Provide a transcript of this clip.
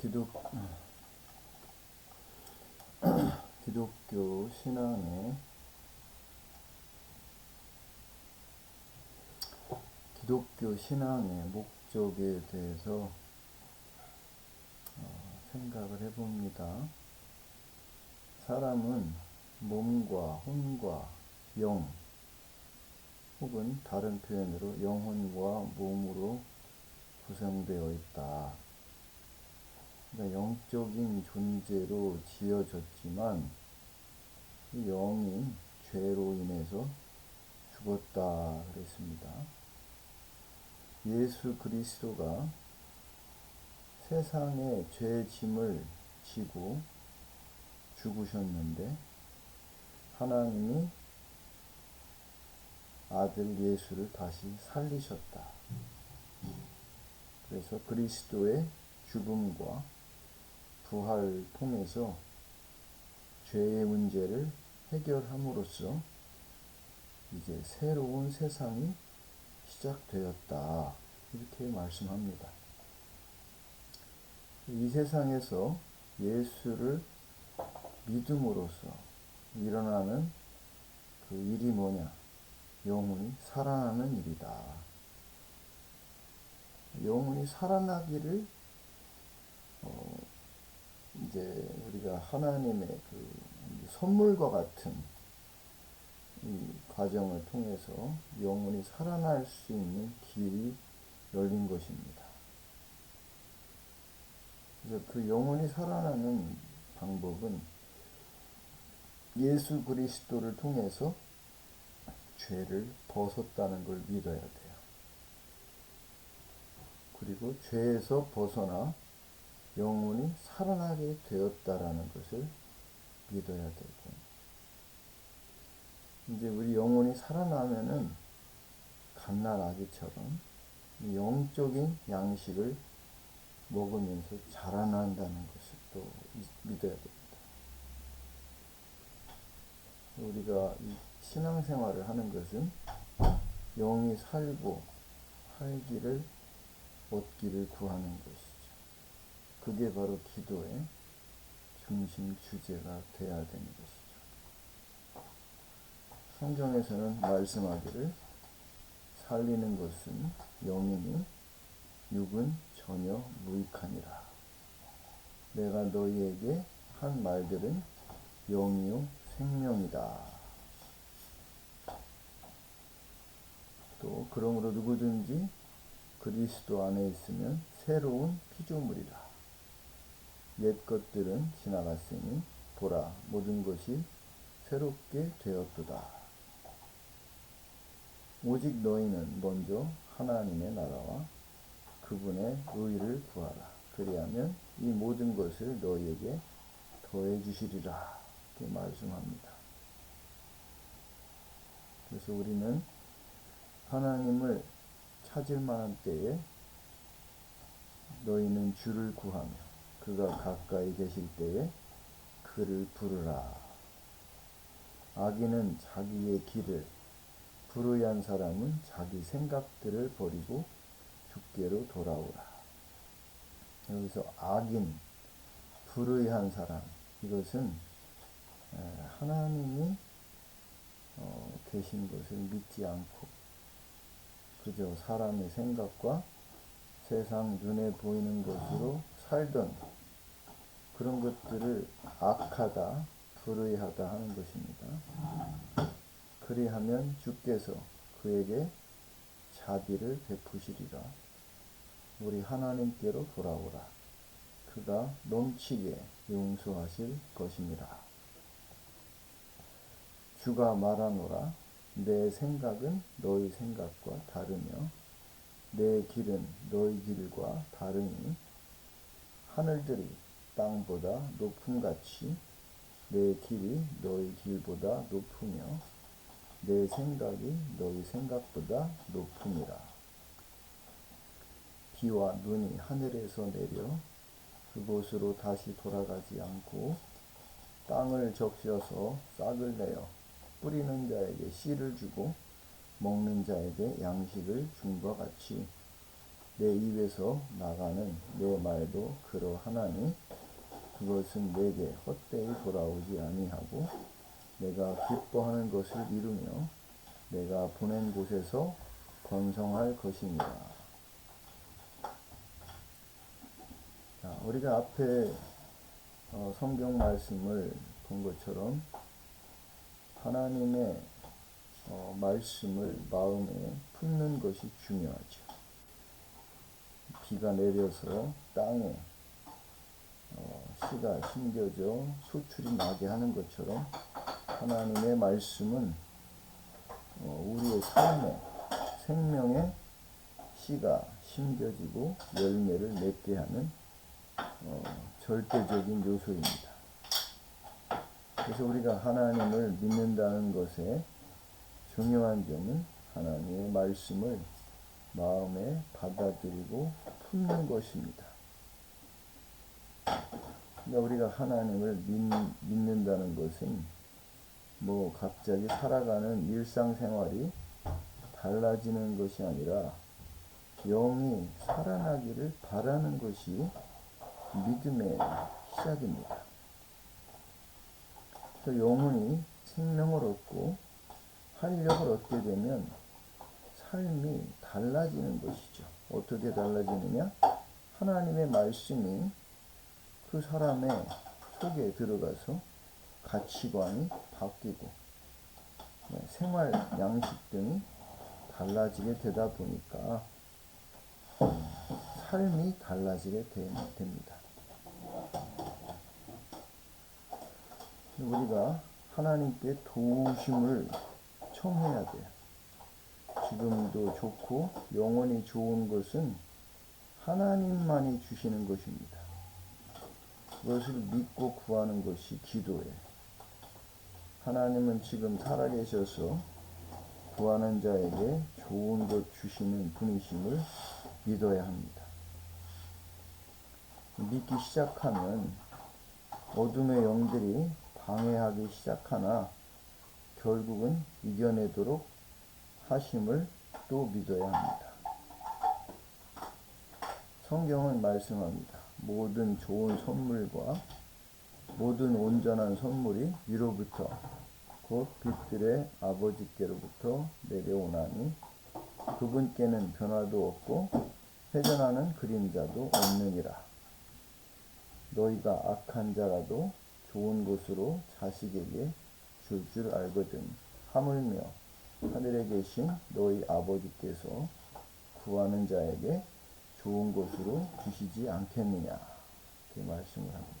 기독 기독교 신앙의 기독교 신앙의 목적에 대해서 어, 생각을 해봅니다. 사람은 몸과 혼과 영, 혹은 다른 표현으로 영혼과 몸으로 구성되어 있다. 그러니까 영적인 존재로 지어졌지만 이 영이 죄로 인해서 죽었다 그랬습니다. 예수 그리스도가 세상의 죄 짐을 지고 죽으셨는데 하나님이 아들 예수를 다시 살리셨다. 그래서 그리스도의 죽음과 부활을 통해서 죄의 문제를 해결함으로써 이제 새로운 세상이 시작되었다. 이렇게 말씀합니다. 이 세상에서 예수를 믿음으로써 일어나는 그 일이 뭐냐? 영혼이 살아나는 일이다. 영혼이 살아나기를 어, 이제 우리가 하나님의 그 선물과 같은 이 과정을 통해서 영혼이 살아날 수 있는 길이 열린 것입니다. 그래서 그 영혼이 살아나는 방법은 예수 그리스도를 통해서 죄를 벗었다는 걸 믿어야 돼요. 그리고 죄에서 벗어나 영혼이 살아나게 되었다라는 것을 믿어야 되고 이제 우리 영혼이 살아나면은 갓난 아기처럼 영적인 양식을 먹으면서 자라난다는 것을 또 믿어야 됩니다. 우리가 신앙생활을 하는 것은 영이 살고 살기를 얻기를 구하는 것이죠. 그게 바로 기도의 중심 주제가 되어야 되는 것이죠. 성경에서는 말씀하기를 살리는 것은 영이니 육은 전혀 무익하니라. 내가 너희에게 한 말들은 영이요 생명이다. 또 그러므로 누구든지 그리스도 안에 있으면 새로운 피조물이라. 옛 것들은 지나갔으니 보라 모든 것이 새롭게 되었도다. 오직 너희는 먼저 하나님의 나라와 그분의 의를 구하라. 그리하면 이 모든 것을 너희에게 더해 주시리라. 이렇게 말씀합니다. 그래서 우리는 하나님을 찾을 만한 때에 너희는 주를 구하며 그가 가까이 계실 때에 그를 부르라. 악인은 자기의 길을 불의한 사람은 자기 생각들을 버리고 주께로 돌아오라. 여기서 악인, 불의한 사람 이것은 하나님이 어, 계신 것을 믿지 않고 그저 사람의 생각과 세상 눈에 보이는 것으로 살던 그런 것들을 악하다, 불의하다 하는 것입니다. 그리하면 주께서 그에게 자비를 베푸시리라. 우리 하나님께로 돌아오라. 그가 넘치게 용서하실 것입니다. 주가 말하노라. 내 생각은 너희 생각과 다르며 내 길은 너희 길과 다르니 하늘들이 땅보다 높음 같이 내 길이 너희 길보다 높으며 내 생각이 너희 생각보다 높음이라. 비와 눈이 하늘에서 내려 그곳으로 다시 돌아가지 않고 땅을 적셔서 싹을 내어 뿌리는 자에게 씨를 주고 먹는 자에게 양식을 준 것 같이 내 입에서 나가는 내 말도 그러하나니 그것은 내게 헛되이 돌아오지 아니하고 내가 기뻐하는 것을 이루며 내가 보낸 곳에서 번성할 것이니라. 자, 우리가 앞에 어, 성경 말씀을 본 것처럼 하나님의 어, 말씀을 마음에 품는 것이 중요하죠. 비가 내려서 땅에 어, 씨가 심겨져 소출이 나게 하는 것처럼 하나님의 말씀은 어, 우리의 삶에 생명의 씨가 심겨지고 열매를 맺게 하는 어, 절대적인 요소입니다. 그래서 우리가 하나님을 믿는다는 것에 중요한 점은 하나님의 말씀을 마음에 받아들이고 품는 것입니다. 그러니까 우리가 하나님을 믿, 믿는다는 것은 뭐 갑자기 살아가는 일상생활이 달라지는 것이 아니라 영이 살아나기를 바라는 것이 믿음의 시작입니다. 그 영혼이 생명을 얻고 활력을 얻게 되면 삶이 달라지는 것이죠. 어떻게 달라지느냐? 하나님의 말씀이 그 사람의 속에 들어가서 가치관이 바뀌고 네, 생활 양식 등이 달라지게 되다 보니까 삶이 달라지게 됩니다. 우리가 하나님께 도우심을 청해야 돼요. 지금도 좋고 영원히 좋은 것은 하나님만이 주시는 것입니다. 그것을 믿고 구하는 것이 기도예요. 하나님은 지금 살아계셔서 구하는 자에게 좋은 것 주시는 분이심을 믿어야 합니다. 믿기 시작하면 어둠의 영들이 방해하기 시작하나 결국은 이겨내도록 하심을 또 믿어야 합니다. 성경은 말씀합니다. 모든 좋은 선물과 모든 온전한 선물이 위로부터 곧 빛들의 아버지께로부터 내려오나니 그분께는 변화도 없고 회전하는 그림자도 없느니라. 너희가 악한 자라도 좋은 곳으로 자식에게 줄 줄 알거든. 하물며 하늘에 계신 너희 아버지께서 구하는 자에게 좋은 곳으로 주시지 않겠느냐. 이렇게 말씀을 합니다.